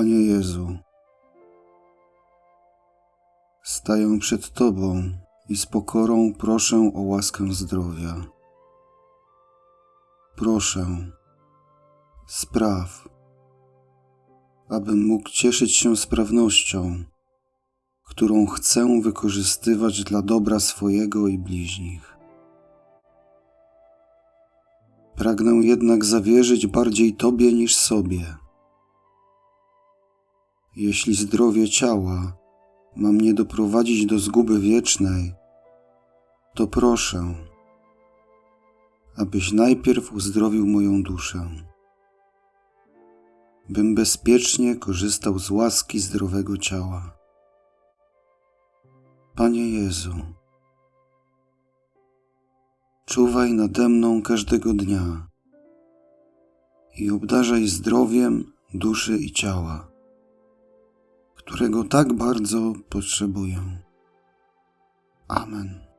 Panie Jezu, staję przed Tobą i z pokorą proszę o łaskę zdrowia. Proszę, spraw, abym mógł cieszyć się sprawnością, którą chcę wykorzystywać dla dobra swojego i bliźnich. Pragnę jednak zawierzyć bardziej Tobie niż sobie. Jeśli zdrowie ciała ma mnie doprowadzić do zguby wiecznej, to proszę, abyś najpierw uzdrowił moją duszę, bym bezpiecznie korzystał z łaski zdrowego ciała. Panie Jezu, czuwaj nade mną każdego dnia i obdarzaj zdrowiem duszy i ciała, którego tak bardzo potrzebuję. Amen.